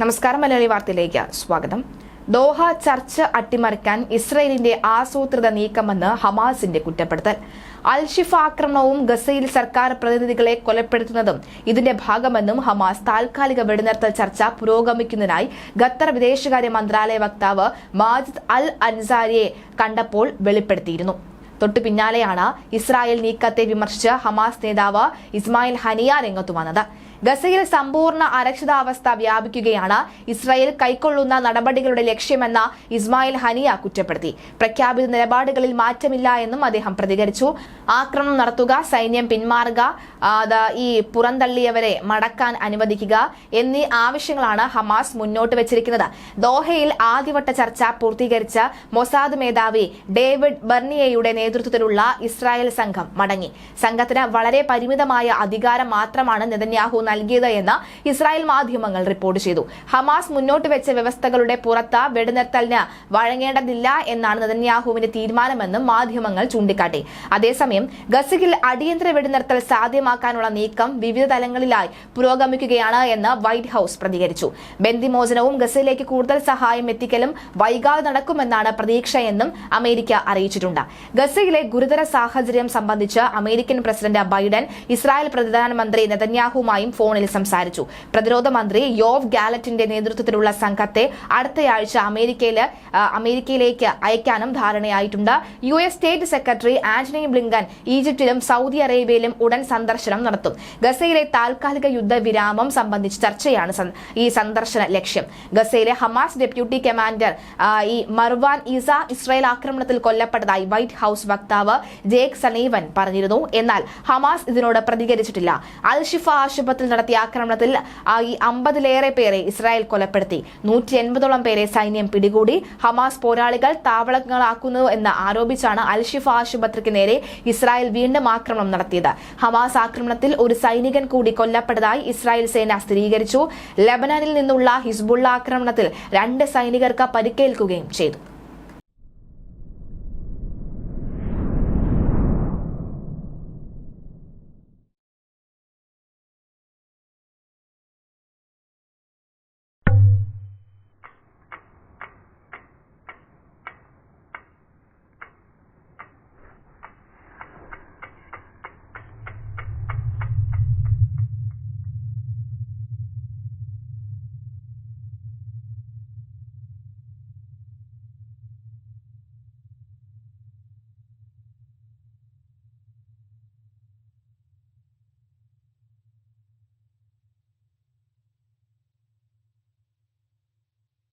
നമസ്കാരം മലയാളി വാർത്തയിലേക്ക് സ്വാഗതം. ദോഹ ചർച്ച അട്ടിമറിക്കാൻ ഇസ്രയേലിന്റെ ആസൂത്രിത നീക്കമെന്ന് ഹമാസിന്റെ കുറ്റപ്പെടുത്തൽ. അൽഷിഫ ആക്രമണവും ഗസയിൽ സർക്കാർ പ്രതിനിധികളെ കൊലപ്പെടുത്തുന്നതും ഇതിന്റെ ഭാഗമെന്നും ഹമാസ് താൽക്കാലിക വെടിനിർത്തൽ ചർച്ച പുരോഗമിക്കുന്നതിനായി ഖത്തർ വിദേശകാര്യ മന്ത്രാലയ വക്താവ് മാജിദ് അൽ അൻസാരിയെ കണ്ടപ്പോൾ വെളിപ്പെടുത്തിയിരുന്നു. തൊട്ടു പിന്നാലെയാണ് ഇസ്രായേൽ നീക്കത്തെ വിമർശിച്ച് ഹമാസ് നേതാവ് ഇസ്മായിൽ ഹനിയ രംഗത്തു വന്നത്. ഗസയിൽ സമ്പൂർണ അരക്ഷിതാവസ്ഥ വ്യാപിക്കുകയാണ്. ഇസ്രായേൽ കൈക്കൊള്ളുന്ന നടപടികളുടെ ലക്ഷ്യമെന്ന ഇസ്മായിൽ ഹനിയ കുറ്റപ്പെടുത്തി. പ്രഖ്യാപിത നിലപാടുകളിൽ മാറ്റമില്ല എന്നും അദ്ദേഹം പ്രതികരിച്ചു. ആക്രമണം നടത്തുക സൈന്യം പിന്മാറുക ഈ പുറന്തള്ളിയവരെ മടക്കാൻ അനുവദിക്കുക എന്നീ ആവശ്യങ്ങളാണ് ഹമാസ് മുന്നോട്ട് വെച്ചിരിക്കുന്നത്. ദോഹയിൽ ആദ്യവട്ട ചർച്ച പൂർത്തീകരിച്ച മൊസാദ് മേധാവി ഡേവിഡ് ബർണിയയുടെ നേതൃത്വത്തിലുള്ള ഇസ്രായേൽ സംഘം മടങ്ങി. സംഘത്തിന് വളരെ പരിമിതമായ അധികാരം മാത്രമാണ് നെതന്യാഹു നൽകിയത് എന്ന് ഇസ്രായേൽ മാധ്യമങ്ങൾ റിപ്പോർട്ട് ചെയ്തു. ഹമാസ് മുന്നോട്ട് വെച്ച വ്യവസ്ഥകളുടെ പുറത്ത് വെടിനിർത്തലിന് വഴങ്ങേണ്ടതില്ല എന്നാണ് നെതന്യാഹുവിന്റെ തീരുമാനമെന്നും മാധ്യമങ്ങൾ ചൂണ്ടിക്കാട്ടി. അതേസമയം ഗസയിൽ അടിയന്തര വെടിനിർത്തൽ സാധ്യമാക്കാനുള്ള നീക്കം വിവിധ തലങ്ങളിലായി പുരോഗമിക്കുകയാണ് എന്ന് വൈറ്റ് ഹൌസ് പ്രതികരിച്ചു. ബന്ദിമോചനവും ഗസയിലേക്ക് കൂടുതൽ സഹായം എത്തിക്കലും വൈകാതെ നടക്കുമെന്നാണ് പ്രതീക്ഷയെന്നും അമേരിക്ക അറിയിച്ചിട്ടുണ്ട്. ഗസയിലെ ഗുരുതര സാഹചര്യം സംബന്ധിച്ച് അമേരിക്കൻ പ്രസിഡന്റ് ബൈഡൻ ഇസ്രായേൽ പ്രധാനമന്ത്രി നെതന്യാഹുവുമായും ഫോണിൽ സംസാരിച്ചു. പ്രതിരോധ മന്ത്രി യോവ് ഗാലറ്റിന്റെ നേതൃത്വത്തിലുള്ള സംഘത്തെ അടുത്തയാഴ്ച അമേരിക്കയിൽ അമേരിക്കയിലേക്ക് അയക്കാനും ധാരണയായിട്ടുണ്ട്. U S state secretary Antony Blinken ഈജിപ്തിലും Saudi അറേബ്യയിലും ഉടൻ സന്ദർശനം നടത്തും. ഗസയിലെ താൽക്കാലിക യുദ്ധവിരാമം സംബന്ധിച്ച് ചർച്ചയാണ് ഈ സന്ദർശന ലക്ഷ്യം. ഗസയിലെ ഹമാസ് ഡെപ്യൂട്ടി കമാൻഡർ ഈ മർവാൻ ഇസ ഇസ്രായേൽ ആക്രമണത്തിൽ കൊല്ലപ്പെട്ടതായി വൈറ്റ് ഹൌസ് വക്താവ് ജേക്ക് സനീവൻ പറഞ്ഞിരുന്നു. എന്നാൽ ഹമാസ് ഇതിനോട് പ്രതികരിച്ചിട്ടില്ല. അൽ ഷിഫ ആശുപത്രിയിൽ നടത്തിയ ആക്രമണത്തിൽ ആയി അമ്പതിലേറെ പേരെ ഇസ്രായേൽ കൊലപ്പെടുത്തി. നൂറ്റി എൺപതോളം പേരെ സൈന്യം പിടികൂടി. ഹമാസ് പോരാളികൾ താവളങ്ങളാക്കുന്നു എന്ന് ആരോപിച്ചാണ് അൽഷിഫ ആശുപത്രിക്ക് നേരെ ഇസ്രായേൽ വീണ്ടും ആക്രമണം നടത്തിയത്. ഹമാസ് ആക്രമണത്തിൽ ഒരു സൈനികൻ കൂടി കൊല്ലപ്പെട്ടതായി ഇസ്രായേൽ സേന സ്ഥിരീകരിച്ചു. ലബനാനിൽ നിന്നുള്ള ഹിസ്ബുള്ള ആക്രമണത്തിൽ രണ്ട് സൈനികർക്ക് പരിക്കേൽക്കുകയും ചെയ്തു.